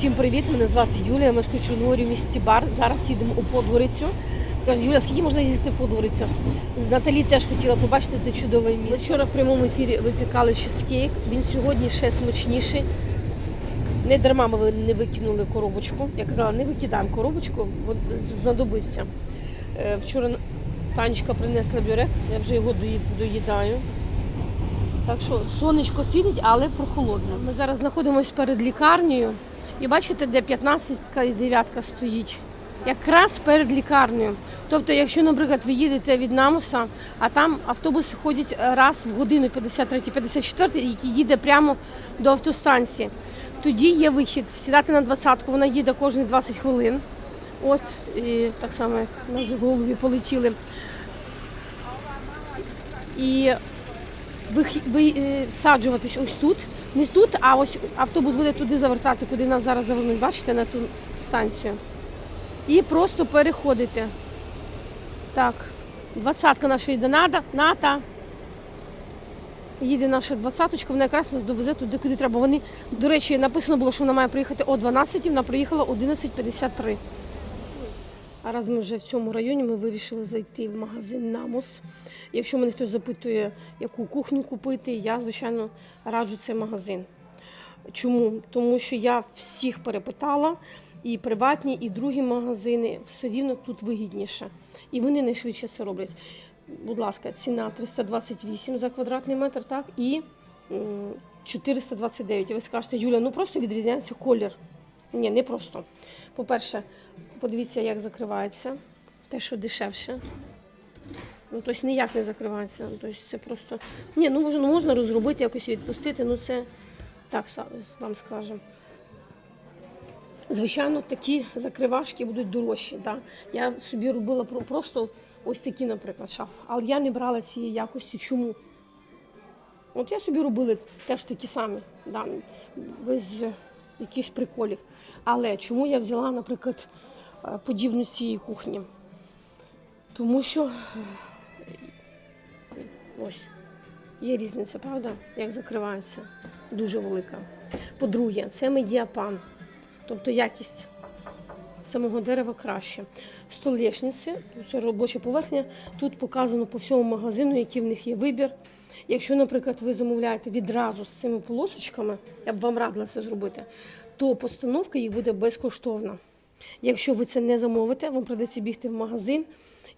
Всім привіт! Мене звати Юлія, я мешкаю Чорногорі в місті Бар. Зараз їдемо у Подворицю. Каже, Юля, скільки можна їздити в Подворицю? Наталі теж хотіла побачити це чудове місце. Вчора в прямому ефірі випікали чизкейк. Він сьогодні ще смачніший. Не дарма ми не викинули коробочку. Я казала, не викидаємо коробочку, бо знадобиться. Е, Вчора Танечка принесла бюрек, я вже його доїдаю. Так що сонечко світить, але прохолодно. Ми зараз знаходимося перед лікарнею. І бачите, де 15 і 9 стоїть. Якраз перед лікарнею. Тобто, якщо, наприклад, ви їдете від Намуса, а там автобуси ходять раз в годину 53-54, який їде прямо до автостанції. Тоді є вихід. Сідати на 20-ку, вона їде кожні 20 хвилин. От, і так само, як наші голубі полетіли. І вихі- ви, е, ось тут. Не тут, а ось автобус буде туди завертати, куди нас зараз завернуть. Бачите, на ту станцію. І просто переходите. Так, двадцятка наша йде Ната. Ната. Їде наша двадцяточка, вона якраз нас довезе туди, куди треба. Вони, до речі, написано було, що вона має приїхати о 12, вона приїхала о 11.53. А раз ми вже в цьому районі, ми вирішили зайти в магазин Намос. Якщо мене хтось запитує, яку кухню купити, я, звичайно, раджу цей магазин. Чому? Тому що я всіх перепитала, і приватні, і другі магазини, все рівно тут вигідніше. І вони найшвидше це роблять. Будь ласка, ціна 328 за квадратний метр, так, і 429. І ви скажете, Юля, ну просто відрізняється колір. Ні, не просто. По-перше, подивіться, як закривається. Те, що дешевше. Ну, тобто ніяк не закривається. Ну, Тобто це просто. Ні, ну можна, можна розробити, якось відпустити, ну це так вам скажемо. Звичайно, такі закривашки будуть дорожчі. Да? Я собі робила просто ось такі, наприклад, шаф. Але я не брала цієї якості. Чому? От я собі робила теж такі самі, да, без якихось приколів. Але чому я взяла, наприклад, подібну цієї кухні? Тому що е, ось є різниця, правда, як закривається. Дуже велика. По-друге, це медіапан, тобто якість самого дерева краще. Столешниці, це робоча поверхня. Тут показано по всьому магазину, який в них є вибір. Якщо, наприклад, ви замовляєте відразу з цими полосочками, я б вам радила це зробити, то постановка їх буде безкоштовна. Якщо ви це не замовите, вам придеться бігти в магазин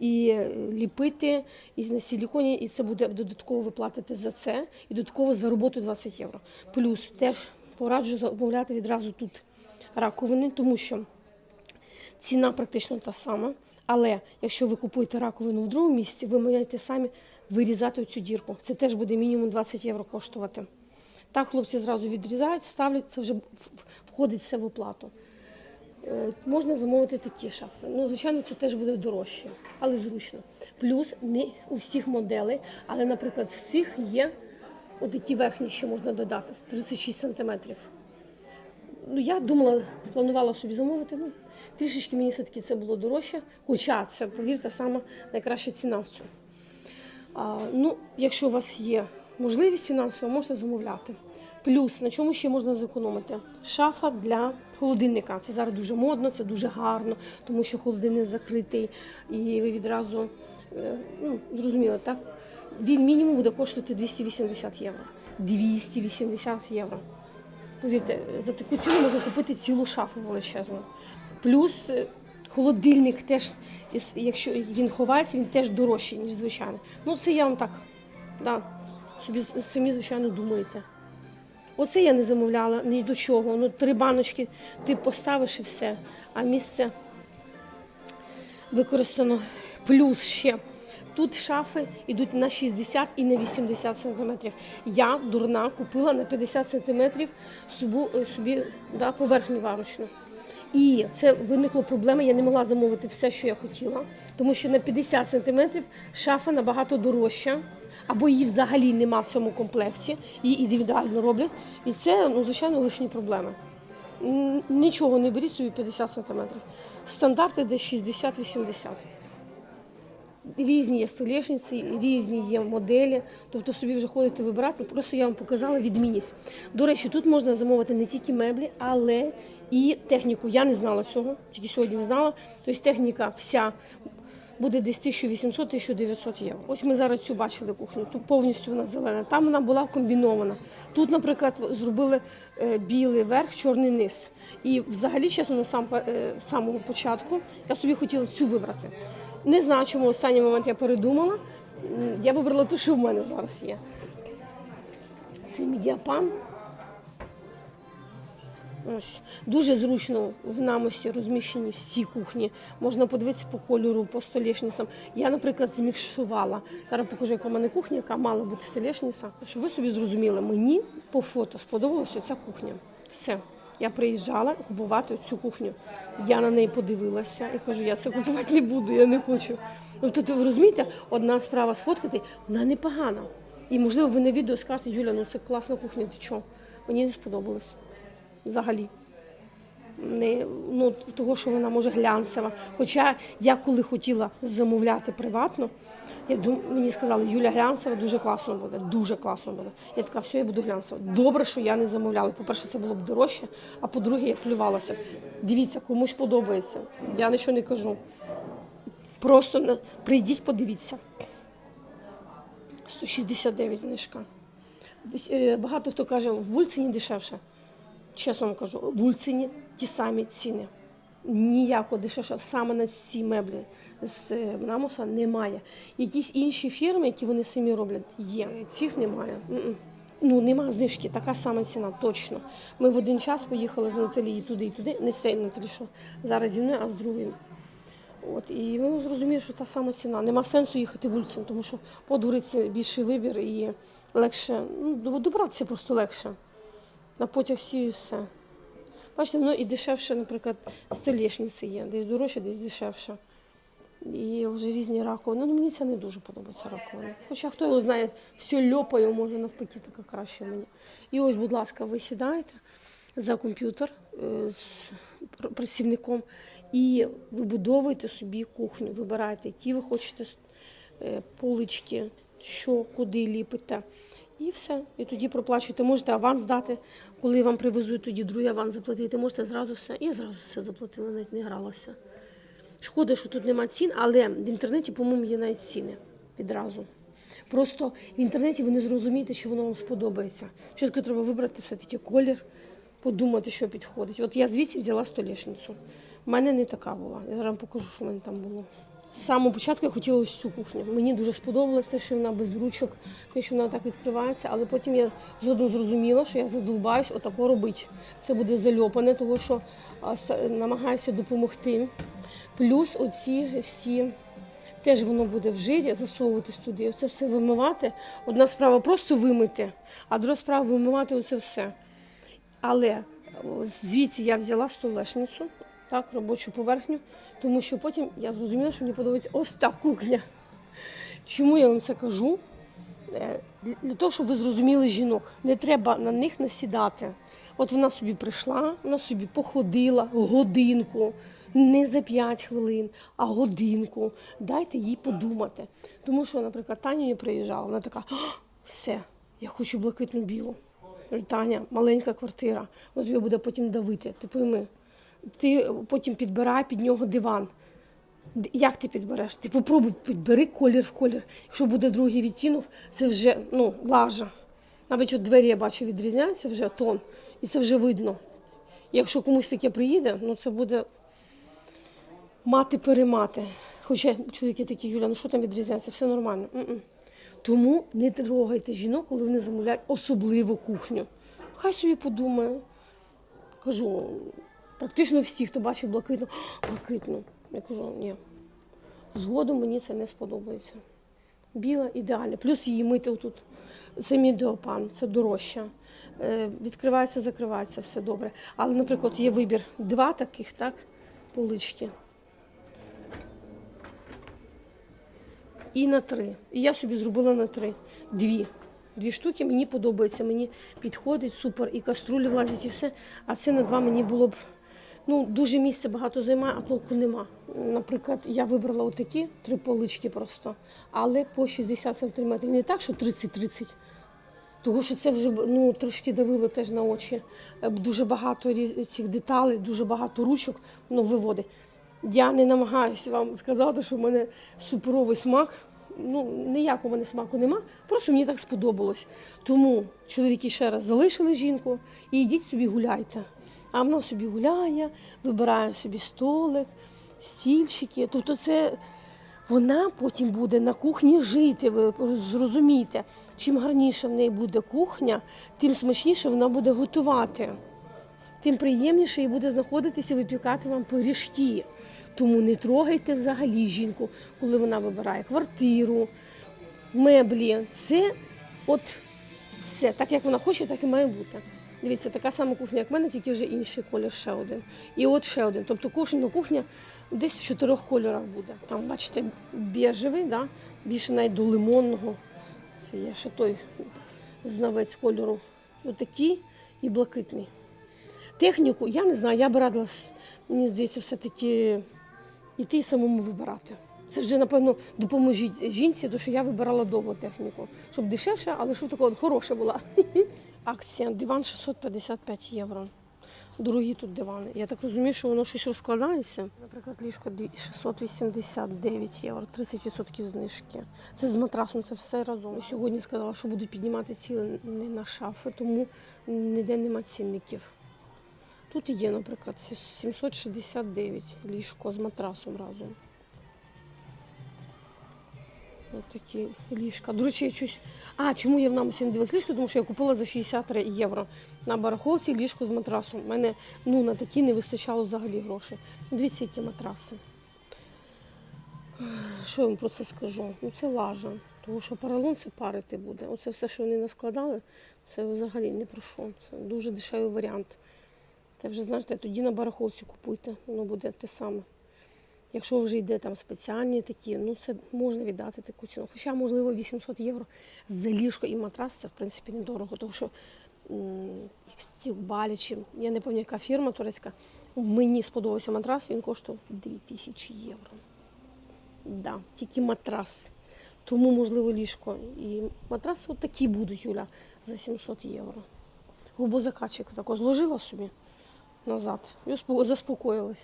і е, ліпити і на силіконі, і це буде додатково ви платите за це, і додатково за роботу 20 євро. Плюс теж пораджу замовляти відразу тут раковини, тому що ціна практично та сама. Але якщо ви купуєте раковину в другому місці, ви маєте самі вирізати цю дірку. Це теж буде мінімум 20 євро коштувати. Так хлопці зразу відрізають, ставлять, це вже входить все в оплату. Е, Можна замовити такі шафи. Ну, звичайно, це теж буде дорожче, але зручно. Плюс не у всіх моделей, але, наприклад, в цих є отакі верхні, ще можна додати 36 сантиметрів. Ну, я думала, планувала собі замовити. Ну, трішечки мені все-таки це було дорожче. Хоча це, повірте, сама найкраща ціна в цьому. А, ну, якщо у вас є можливість фінансова, можете замовляти. Плюс на чому ще можна зекономити? Шафа для холодильника. Це зараз дуже модно, це дуже гарно, тому що холодильник закритий, і ви відразу е, ну, зрозуміли, так? Він мінімум буде коштувати 280 євро. 280 євро. Повірте, за таку ціну можна купити цілу шафу величезну. Плюс е, холодильник теж, якщо він ховається, він теж дорожчий, ніж звичайно. Ну, це я вам так, да, собі самі, звичайно, думаєте. Оце я не замовляла ні до чого. Ну, три баночки ти поставиш і все. А місце використано плюс ще. Тут шафи йдуть на 60 і на 80 сантиметрів. Я дурна купила на 50 сантиметрів собі, собі да, поверхню варочну. І це виникла проблема, я не могла замовити все, що я хотіла, тому що на 50 сантиметрів шафа набагато дорожча, або її взагалі нема в цьому комплекті, її індивідуально роблять. І це, ну, звичайно, лишні проблеми. Нічого не беріть собі 50 сантиметрів. Стандарти десь 60-80. Різні є столешниці, різні є моделі, тобто собі вже ходите вибирати. Просто я вам показала відмінність. До речі, тут можна замовити не тільки меблі, але і техніку. Я не знала цього, тільки сьогодні знала. Тобто техніка вся буде десь 1800-1900 євро. Ось ми зараз цю бачили кухню. Тут повністю вона зелена. Там вона була комбінована. Тут, наприклад, зробили е, білий верх, чорний низ. І взагалі, чесно, на сам, е, самого початку я собі хотіла цю вибрати. Не знаю, чому останній момент я передумала. Я вибрала те, що в мене зараз є. Це медіапан. Ось. Дуже зручно в намосі розміщені всі кухні. Можна подивитися по кольору, по столешницям. Я, наприклад, змікшувала. Зараз покажу, яка в мене кухня, яка мала бути столешниця. Щоб ви собі зрозуміли, мені по фото сподобалася ця кухня. Все. Я приїжджала купувати цю кухню. Я на неї подивилася і кажу, я це купувати не буду, я не хочу. Ну, тобто, ви розумієте, одна справа сфоткати, вона непогана. І можливо, ви на відео скажете, Юля, ну це класна кухня, ти чого? Мені не сподобалось взагалі. Не, ну, того, що вона може глянцева. Хоча я коли хотіла замовляти приватно, я дум, мені сказали, Юля глянцева дуже класно буде, дуже класно буде. Я така, все, я буду глянцева. Добре, що я не замовляла. По-перше, це було б дорожче, а по-друге, я плювалася. Дивіться, комусь подобається. Я нічого не кажу. Просто прийдіть, подивіться. 169 знижка. Е, Багато хто каже, в Вульцині дешевше. Чесно вам кажу, в Ульцині ті самі ціни. Ніяко дешевше саме на ці меблі з е, намуса немає. Якісь інші фірми, які вони самі роблять, є. Цих немає. Ну, нема знижки, така сама ціна, точно. Ми в один час поїхали з Наталії туди і туди, не з Наталі, що зараз зі мною, а з другим. От, і ми зрозуміли, що та сама ціна. Нема сенсу їхати в тому що подгориться більший вибір і легше, ну, добратися просто легше. На потяг сі і все. Бачите, воно і дешевше, наприклад, столішниці є. Десь дорожче, десь дешевше. І вже різні раковини. Ну, мені це не дуже подобається раковина. Хоча хто його знає, все льопає, може навпаки, така краще мені. І ось, будь ласка, ви сідаєте за комп'ютер е, з працівником і вибудовуєте собі кухню. Вибираєте, які ви хочете е, полички, що, куди ліпите. І все. І тоді проплачуєте. Можете аванс дати, коли вам привезуть, тоді другий аванс заплатити. Можете зразу все. Я зразу все заплатила, навіть не гралася. Шкода, що тут нема цін, але в інтернеті, по-моєму, є навіть ціни відразу. Просто в інтернеті ви не зрозумієте, що воно вам сподобається. Чесно, треба вибрати все-таки колір, подумати, що підходить. От я звідси взяла столішницю. У мене не така була. Я зараз покажу, що в мене там було. З самого початку я хотіла ось цю кухню. Мені дуже сподобалось те, що вона без ручок, те, що вона так відкривається, але потім я згодом зрозуміла, що я задовбаюсь отако робити. Це буде зальопане, тому що намагаюся допомогти. Плюс оці всі теж воно буде в жирі, засовуватись туди. Оце все вимивати. Одна справа просто вимити, а друга справа вимивати оце все. Але звідси я взяла столешницю, так, робочу поверхню, тому що потім я зрозуміла, що мені подобається ось та кухня. Чому я вам це кажу? Е, Для того, щоб ви зрозуміли жінок, не треба на них насідати. От вона собі прийшла, вона собі походила годинку, не за 5 хвилин, а годинку. Дайте їй подумати. Тому що, наприклад, Таня не приїжджала, вона така, все, я хочу блакитну білу. Таня, маленька квартира, вона тобі буде потім давити. Ти пойми. Ти потім підбирай під нього диван. Як ти підбереш? Ти попробуй підбери колір в колір. Якщо буде другий відтінок, це вже ну, лажа. Навіть от двері я бачу відрізняються вже тон, і це вже видно. Якщо комусь таке приїде, ну це буде мати-перемати. Хоча чоловіки такі, Юля, ну що там відрізняється, все нормально. М-м. Тому не трогайте жінок, коли вони замовляють особливу кухню. Хай собі подумає. Кажу, практично всі, хто бачив блакитну, «А, блакитну. Я кажу, ні. Згодом мені це не сподобається. Біла ідеальна. Плюс її мити отут. Це мідіопан, це дорожче. Е, Відкривається, закривається, все добре. Але, наприклад, є вибір два таких, так, полички. І на три. І я собі зробила на три. Дві. Дві штуки мені подобається, мені підходить супер. І каструлі влазять, і все. А це на два мені було б Ну, дуже місця багато займає, а толку нема. Наприклад, я вибрала отакі три полички просто, але по 60 см. Не так, що 30-30. Тому що це вже ну, трошки давило теж на очі. Е, Дуже багато цих деталей, дуже багато ручок ну, виводить. Я не намагаюся вам сказати, що в мене суперовий смак. Ну, ніякого в мене смаку нема, просто мені так сподобалось. Тому чоловіки ще раз залишили жінку і йдіть собі гуляйте. А вона собі гуляє, вибирає собі столик, стільчики. Тобто це вона потім буде на кухні жити, ви зрозумієте. Чим гарніше в неї буде кухня, тим смачніше вона буде готувати тим приємніше їй буде знаходитися і випікати вам пиріжки. Тому не трогайте взагалі жінку, коли вона вибирає квартиру, меблі. Це от все. Так як вона хоче, так і має бути. Дивіться, така сама кухня, як в мене, тільки вже інший колір ще один. І от ще один. Тобто кожна кухня десь в чотирьох кольорах буде. Там, бачите, біжевий, да? більше навіть до лимонного. Це є ще той знавець кольору. Отакий і блакитний. Техніку, я не знаю, я б радилась, мені здається, все-таки йти і самому вибирати. Це вже, напевно, допоможіть жінці, тому що я вибирала довго техніку. Щоб дешевше, але щоб така хороша була. Акція. Диван 655 євро. Дорогі тут дивани. Я так розумію, що воно щось розкладається. Наприклад, ліжко 689 євро, 30% знижки. Це з матрасом, це все разом. Я Сьогодні сказала, що будуть піднімати ціни на шафи, тому ніде нема цінників. Тут є, наприклад, 769 ліжко з матрасом разом. Ось такі ліжка. До речі, я щось... А, чому я в намусі не дивилась ліжко? Тому що я купила за 63 євро на барахолці ліжко з матрасом. У мене ну, на такі не вистачало взагалі грошей. Дивіться, які матраси. Що я вам про це скажу? Ну це лажа. Тому що поролон це парити буде. Оце все, що вони наскладали, це взагалі не про що. Це дуже дешевий варіант. Та вже знаєте, тоді на барахолці купуйте, воно буде те саме. Якщо вже йде там спеціальні такі, ну це можна віддати таку ціну. Хоча, можливо, 800 євро за ліжко і матрас це в принципі недорого, тому що ікстіл балічі, я не пам'ятаю, яка фірма турецька. Мені сподобався матрас, він коштував 2000 євро. Да, тільки матрас. Тому, можливо, ліжко і матрас от такі будуть, Юля, за 700 євро. Губозакачик тако зложила собі назад і заспокоїлась.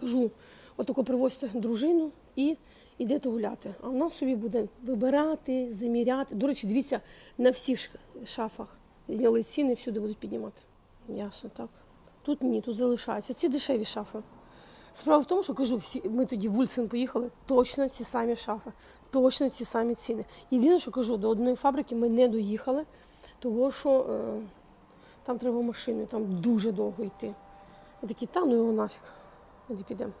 Кажу, отако привозьте дружину і йдете гуляти. А вона собі буде вибирати, заміряти. До речі, дивіться, на всіх шафах зняли ціни, всюди будуть піднімати. Ясно, так. Тут ні, тут залишаються. Ці дешеві шафи. Справа в тому, що кажу, всі, ми тоді в Ульсен поїхали, точно ці самі шафи, точно ці самі ціни. Єдине, що кажу, до одної фабрики ми не доїхали, тому що е, там треба машиною, там дуже довго йти. Ми такі, та ну його нафіг, ми підемо.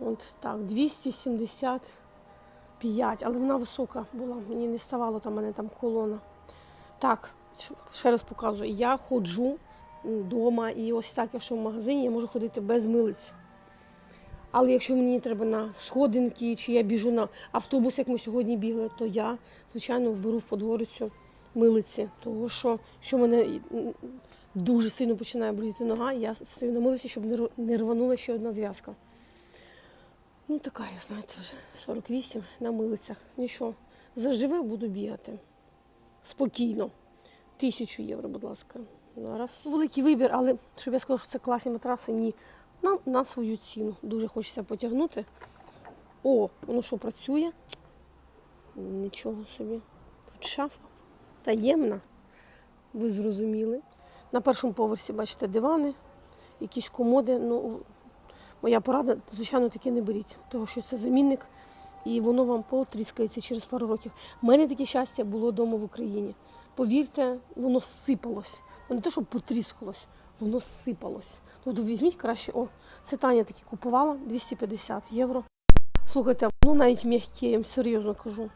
От так, 275, але вона висока була, мені не ставало там, мене там колона. Так, ще раз показую, я ходжу вдома і ось так, якщо в магазині, я можу ходити без милиць. Але якщо мені треба на сходинки, чи я біжу на автобус, як ми сьогодні бігли, то я, звичайно, беру в подгорицю милиці. Тому що, що мене дуже сильно починає боліти нога, я стою на милиці, щоб не рванула ще одна зв'язка. Ну, така, я знаєте, вже 48 на милицях. Нічого, заживе, буду бігати. Спокійно. Тисячу євро, будь ласка. Зараз великий вибір, але щоб я сказала, що це класні матраси, ні. На, на свою ціну. Дуже хочеться потягнути. О, воно що працює? Нічого собі. Тут шафа таємна. Ви зрозуміли. На першому поверсі, бачите, дивани, якісь комоди. Ну, моя порада, звичайно, таке не беріть, тому що це замінник, і воно вам потріскається через пару років. У мене таке щастя було вдома в Україні. Повірте, воно сипалось. Ну, Не те, щоб потріскалось, воно сипалось. Тобто візьміть краще, о, це Таня такі купувала 250 євро. Слухайте, ну навіть м'яке, я вам серйозно кажу.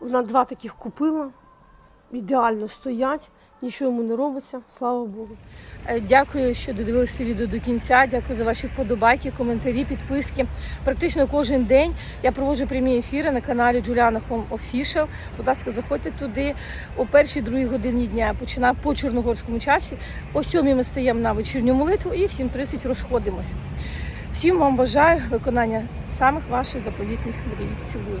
Вона два таких купила. Ідеально стоять, нічого йому не робиться, слава Богу. Е, Дякую, що додивилися відео до кінця. Дякую за ваші вподобайки, коментарі, підписки. Практично кожен день я проводжу прямі ефіри на каналі Juliana Home Official. Будь ласка, заходьте туди о першій другій годині дня. Починаю по чорногорському часі. О сьомій ми стаємо на вечірню молитву і в 7.30 розходимось. Всім вам бажаю виконання самих ваших заповітних мрій. Цілую.